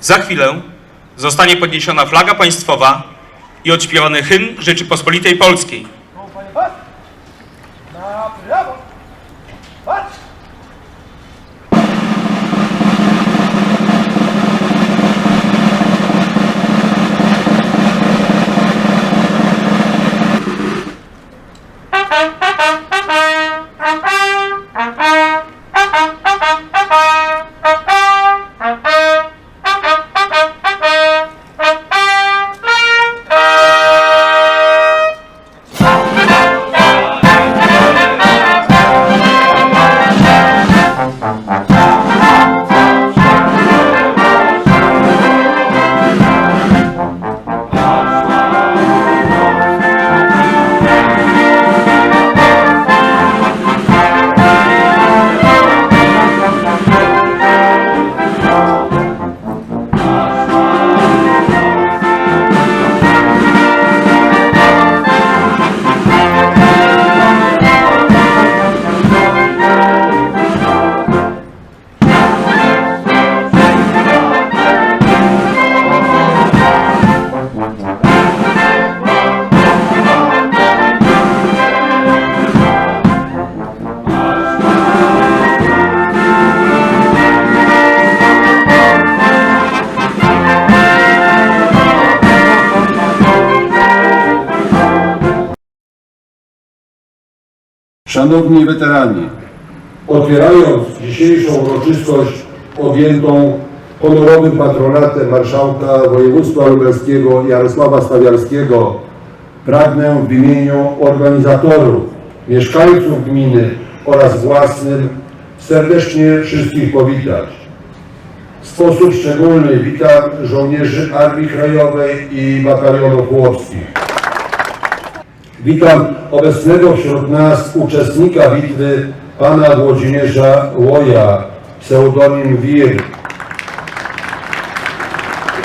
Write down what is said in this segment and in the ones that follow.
Za chwilę zostanie podniesiona flaga państwowa i odśpiewany hymn Rzeczypospolitej Polskiej. Szanowni weterani, otwierając dzisiejszą uroczystość objętą honorowym patronatem marszałka województwa lubelskiego Jarosława Stawiarskiego, pragnę w imieniu organizatorów, mieszkańców gminy oraz własnym serdecznie wszystkich powitać. W sposób szczególny witam żołnierzy Armii Krajowej i Batalionów Chłopskich. Witam obecnego wśród nas uczestnika bitwy, pana Włodzimierza Łoja, pseudonim Wir,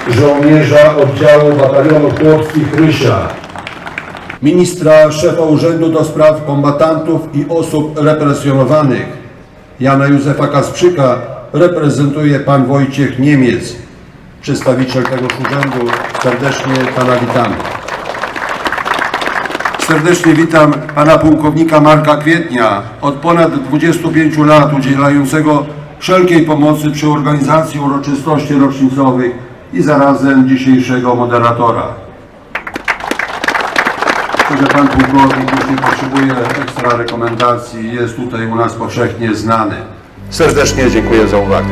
żołnierza oddziału batalionu chłopskich Rysia, ministra szefa Urzędu do Spraw Kombatantów i Osób Represjonowanych, Jana Józefa Kasprzyka, reprezentuje pan Wojciech Niemiec, przedstawiciel tegoż urzędu. Serdecznie pana witamy. Serdecznie witam pana pułkownika Marka Kwietnia, od ponad 25 lat udzielającego wszelkiej pomocy przy organizacji uroczystości rocznicowych i zarazem dzisiejszego moderatora. Że pan pułkownik już nie potrzebuje ekstra rekomendacji, jest tutaj u nas powszechnie znany. Serdecznie dziękuję za uwagę.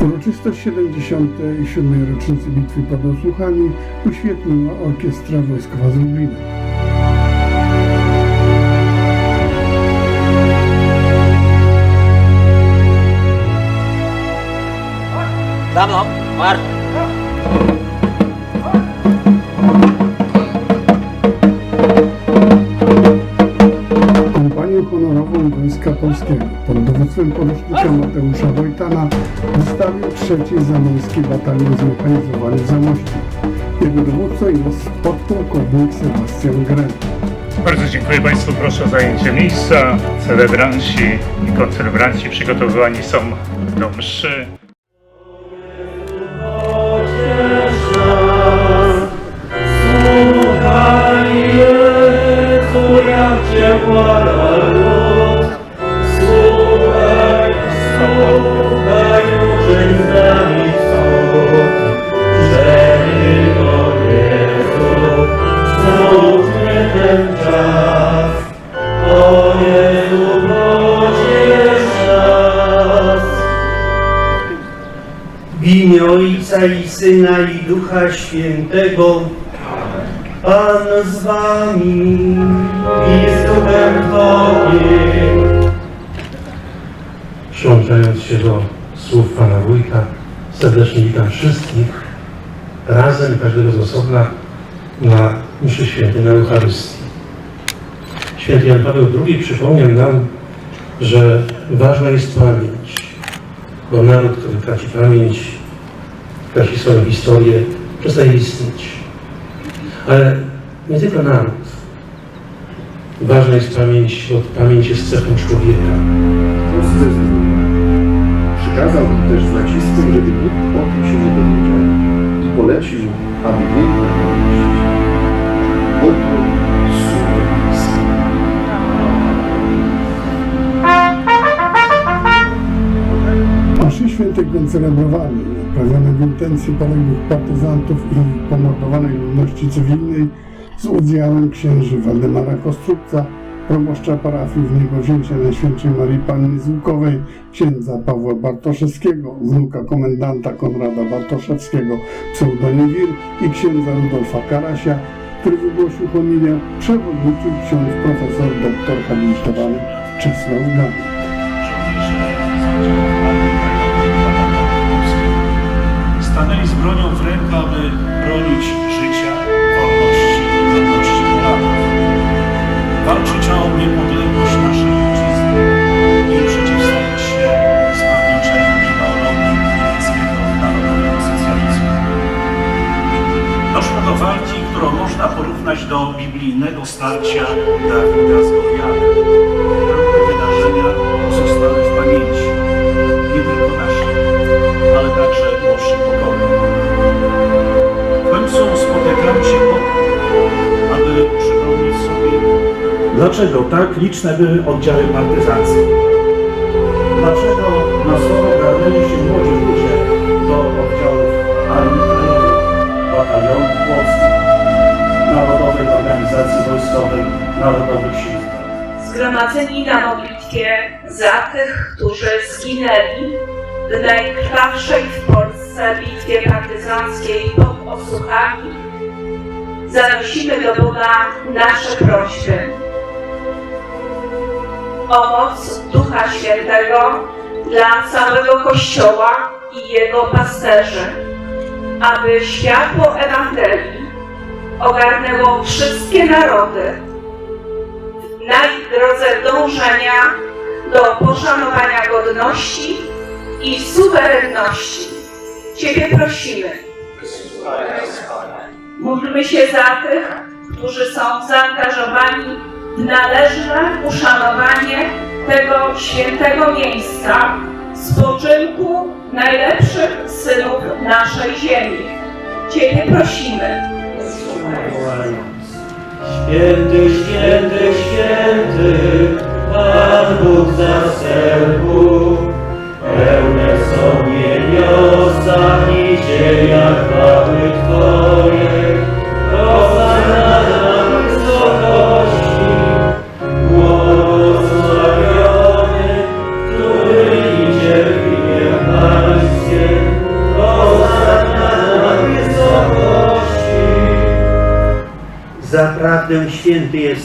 Uroczystość 77. rocznicy bitwy pod Osłuchami uświetliła Orkiestra Wojskowa z Lublina. Za mną, marsz! Kompanię honorową Wojska Polskiego pod dowództwem porucznika Mateusza Wojtana wystawił trzeci Zamojski Batalion Zmechanizowany w Zamościu. Jego dowódcą jest podpułkownik Sebastian Gren. Bardzo dziękuję Państwu. Proszę o zajęcie miejsca. Celebranci i koncelebranci przygotowywani są do mszy. Ojca i Syna i Ducha Świętego, Pan z wami i z duchem Twoim. Przyłączając się do słów Pana Wójta, serdecznie witam wszystkich razem, każdego z osobna na mszy świętej, na Eucharystii. Święty Jan Paweł II przypomniał nam, że ważna jest pamięć, bo naród, który traci pamięć, traci swoją historię, przestaje istnieć. Ale nie tylko naród. Ważna jest pamięć, bo pamięć jest cechą człowieka. Przykazał też z żeby nikt o tym się nie dowiedział. polecił, aby jej powiedzieć. Mszy świętego celebrowanie, prawione w intencji poległych partyzantów i pomordowanej ludności cywilnej z udziałem księży Waldemara Kostrupca, proboszcza parafii w niego wzięcia Najświętszej Marii Panny z Łukowej, księdza Pawła Bartoszewskiego, wnuka komendanta Konrada Bartoszewskiego, pseudonim Wir i księdza Rudolfa Karasia, który wygłosił homilię, przewodniczył ksiądz profesor doktor habilitowany Czesław Ganek. Bronią w ręku, aby bronić życia, wolności i godności Polaków. Walczyć o niepodległość naszej ojczyzny i przeciwstawić się zbrodniczej ideologii niemieckiego narodowego socjalizmu. Doszło do walki, którą można porównać do biblijnego starcia Dawida z Goliatem. Dlaczego tak liczne były oddziały partyzanckie. Dlaczego masowo garnęli się młodzi ludzie do oddziałów Armii Krajowej, Batalionów Płockich, Narodowej Organizacji Wojskowej, Narodowych Sił zgromadzeni na modlitwie za tych, którzy zginęli w najkrwawszej w Polsce bitwie partyzanckiej pod Osuchami, zanosimy do Boga nasze prośby. O moc Ducha Świętego dla całego Kościoła i jego pasterzy, aby światło Ewangelii ogarnęło wszystkie narody, na ich drodze dążenia do poszanowania godności i suwerenności. Ciebie prosimy. Módlmy się za tych, którzy są zaangażowani należne uszanowanie tego świętego miejsca, spoczynku najlepszych synów naszej ziemi. Ciebie prosimy. Święty, święty, święty, Pan Bóg zastępów,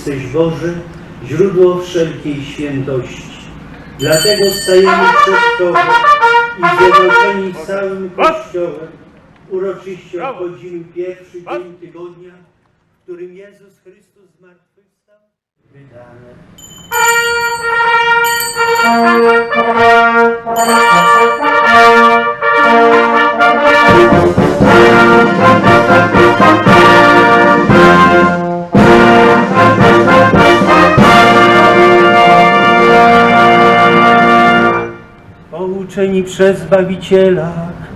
jesteś Boże, źródło wszelkiej świętości. Dlatego stajemy przed Tobą i zjednoczeni całym Kościołem uroczyście obchodzimy pierwszy dzień tygodnia, w którym Jezus Chrystus zmartwychwstał. Wydane. Pouczeni przez Zbawiciela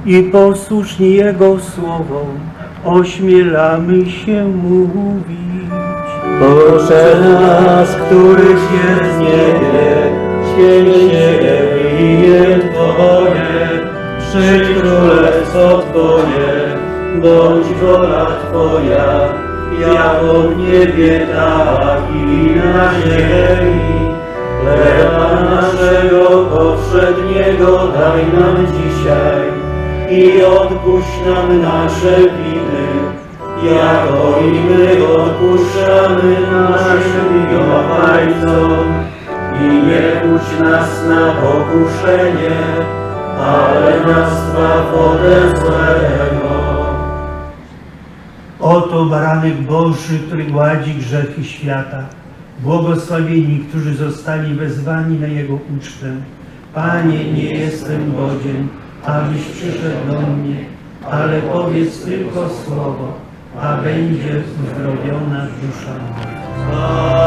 i posłuszni Jego słowom, ośmielamy się mówić. Boże nas, któryś jest niebie, święć się imię Twoje, przyjdź królestwo Twoje, bądź wola Twoja, jako w niebie, tak i na ziemi. Daj nam dzisiaj i odpuść nam nasze winy, jako i my odpuszczamy naszym winowajcom. I nie puść nas na pokuszenie, ale nas zbaw ode złego. Oto baranek Boży, który gładzi grzechy świata. Błogosławieni, którzy zostali wezwani na Jego ucztę. Panie, nie jestem godzien, abyś przyszedł do mnie, ale powiedz tylko słowo, a będzie uzdrowiona dusza moja.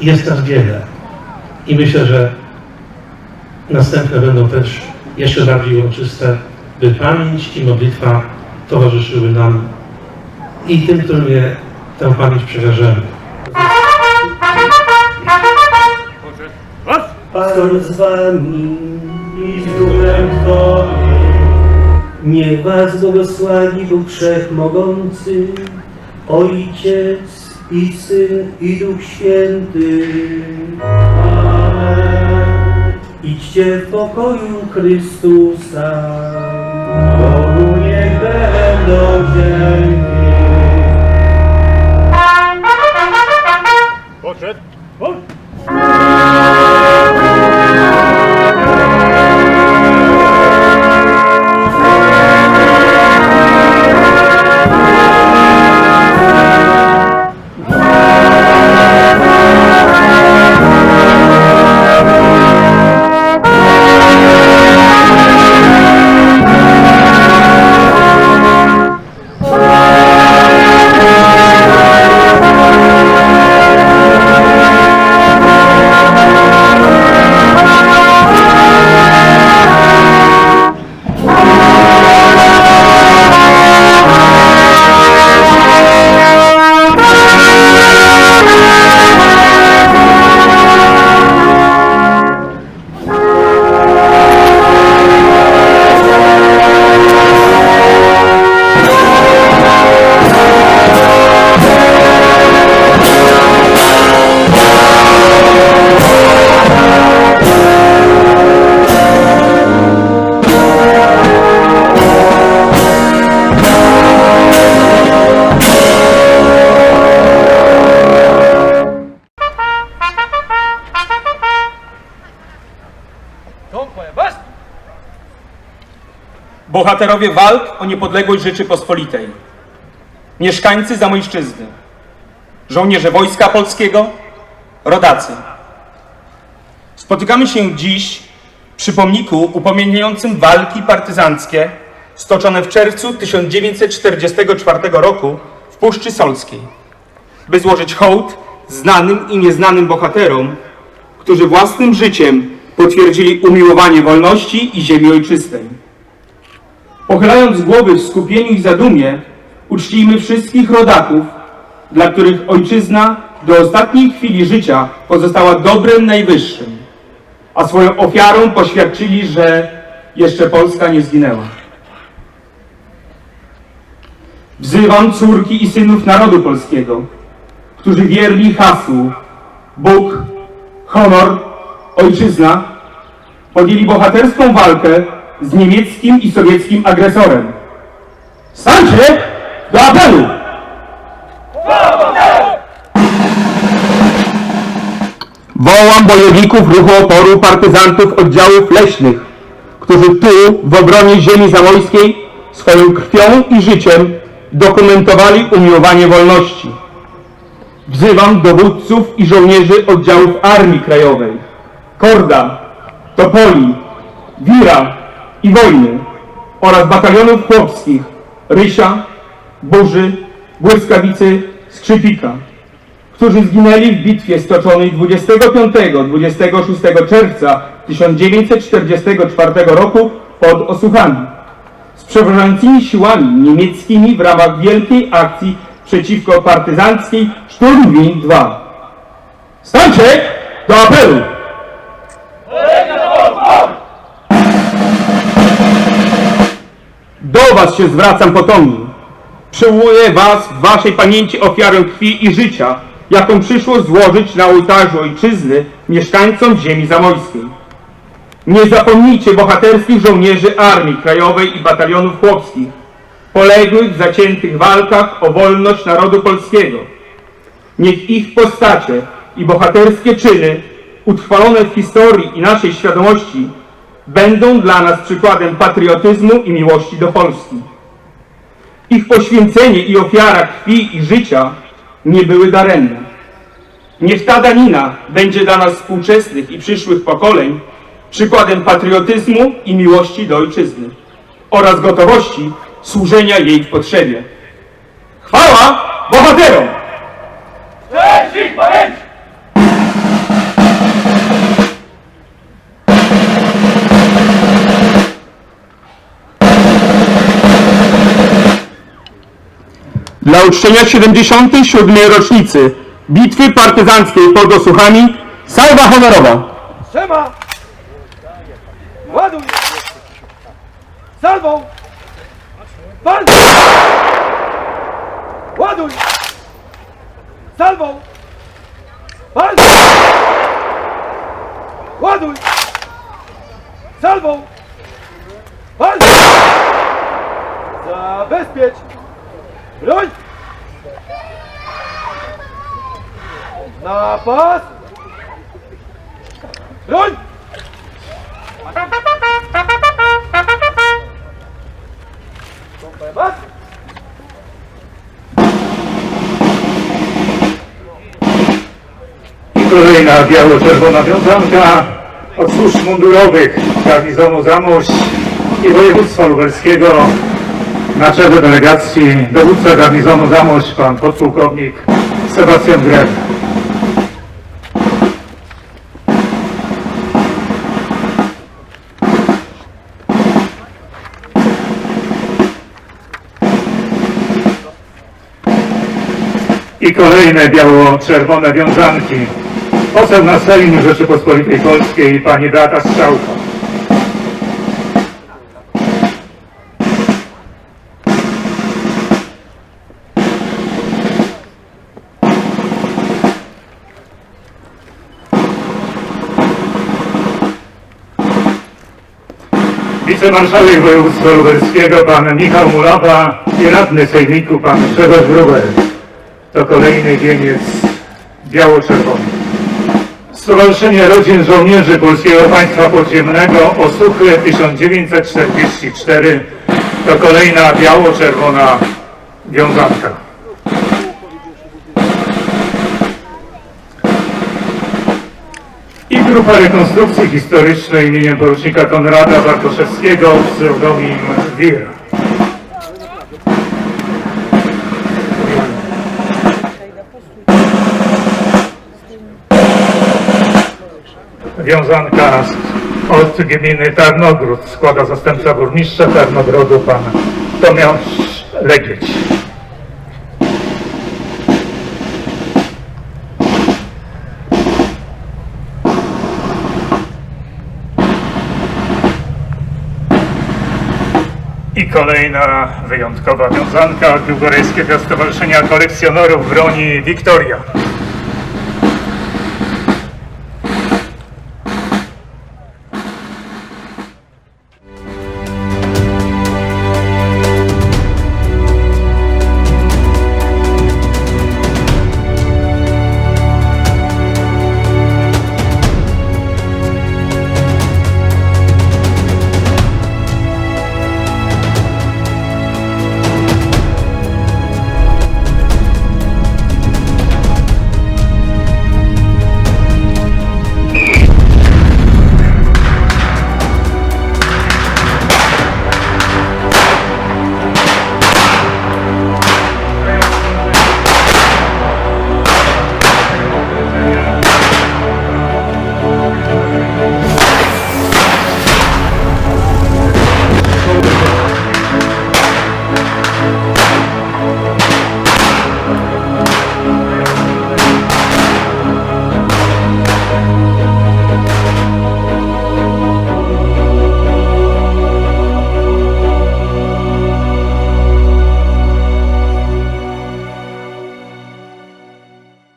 Jest nas wiele. I myślę, że następne będą też jeszcze bardziej uroczyste, by pamięć i modlitwa towarzyszyły nam i tym, którym je tę pamięć przekażemy. Pan z wami i z duchem Twoim. Niech was błogosławi Bóg Wszechmogący, Ojciec i Syn i Duch Święty. Amen. Idźcie w pokoju Chrystusa. Bogu niech będą dzięki. Bohaterowie walk o niepodległość Rzeczypospolitej. Mieszkańcy Zamojszczyzny. Żołnierze Wojska Polskiego. Rodacy. Spotykamy się dziś przy pomniku upamiętniającym walki partyzanckie stoczone w czerwcu 1944 roku w Puszczy Solskiej, by złożyć hołd znanym i nieznanym bohaterom, którzy własnym życiem potwierdzili umiłowanie wolności i ziemi ojczystej. Pochylając głowy w skupieniu i zadumie, uczcijmy wszystkich rodaków, dla których ojczyzna do ostatniej chwili życia pozostała dobrem najwyższym, a swoją ofiarą poświadczyli, że jeszcze Polska nie zginęła. Wzywam córki i synów narodu polskiego, którzy wierni hasłu Bóg, honor, ojczyzna, podjęli bohaterską walkę z niemieckim i sowieckim agresorem. Stańcie do apelu! Wołam bojowników ruchu oporu partyzantów oddziałów leśnych, którzy tu, w obronie ziemi zamojskiej, swoją krwią i życiem dokumentowali umiłowanie wolności. Wzywam dowódców i żołnierzy oddziałów Armii Krajowej, Korda, Topoli, Wira i Wojny oraz batalionów chłopskich Rysia, Burzy, Błyskawicy, Skrzypika, którzy zginęli w bitwie stoczonej 25-26 czerwca 1944 roku pod Osuchami z przeważającymi siłami niemieckimi w ramach wielkiej akcji przeciwko partyzanckiej Sturmwind 2. Stańcie do apelu! Do Was się zwracam potomni. Przywołuję Was w Waszej pamięci ofiarę krwi i życia, jaką przyszło złożyć na ołtarzu ojczyzny mieszkańcom ziemi zamojskiej. Nie zapomnijcie bohaterskich żołnierzy Armii Krajowej i batalionów chłopskich, poległych w zaciętych walkach o wolność narodu polskiego. Niech ich postacie i bohaterskie czyny, utrwalone w historii i naszej świadomości, będą dla nas przykładem patriotyzmu i miłości do Polski. Ich poświęcenie i ofiara krwi i życia nie były daremne. Niech ta danina będzie dla nas współczesnych i przyszłych pokoleń przykładem patriotyzmu i miłości do ojczyzny oraz gotowości służenia jej w potrzebie. Chwała bohaterom! Dla uczczenia 77. rocznicy Bitwy Partyzanckiej pod Osuchami salwa honorowa. Trzyma! Ładuj! Salwą! Pan! Ładuj! Salwą! Pan! Ładuj! Salwą! Pan! Zabezpiecz! Broń! Na pas! Broń! Pas! I kolejna biało-czerwona wiązanka od służb mundurowych garnizonu Zamość i województwa lubelskiego na czele delegacji dowódca garnizonu Zamość, pan podpułkownik Sebastian Greb. I kolejne biało-czerwone wiązanki. Poseł na Sejm Rzeczypospolitej Polskiej, pani Beata Strzałka. Wicemarszałek województwa lubelskiego, pan Michał Mulawa i radny sejmiku, pan Grzegorz Wróbel. To kolejny wieniec biało-czerwony. Stowarzyszenie Rodzin Żołnierzy Polskiego Państwa Podziemnego Osuchy 1944 to kolejna biało-czerwona wiązanka. I grupa rekonstrukcji historycznej imieniem porucznika Konrada Bartoszewskiego, pseudonim Wir. Wiązanka z- gminy Tarnogród składa zastępca burmistrza Tarnogrodu pan Tomasz Legieć. I kolejna wyjątkowa wiązanka Biłgorajskiego Stowarzyszenia Kolekcjonerów Broni Wiktoria.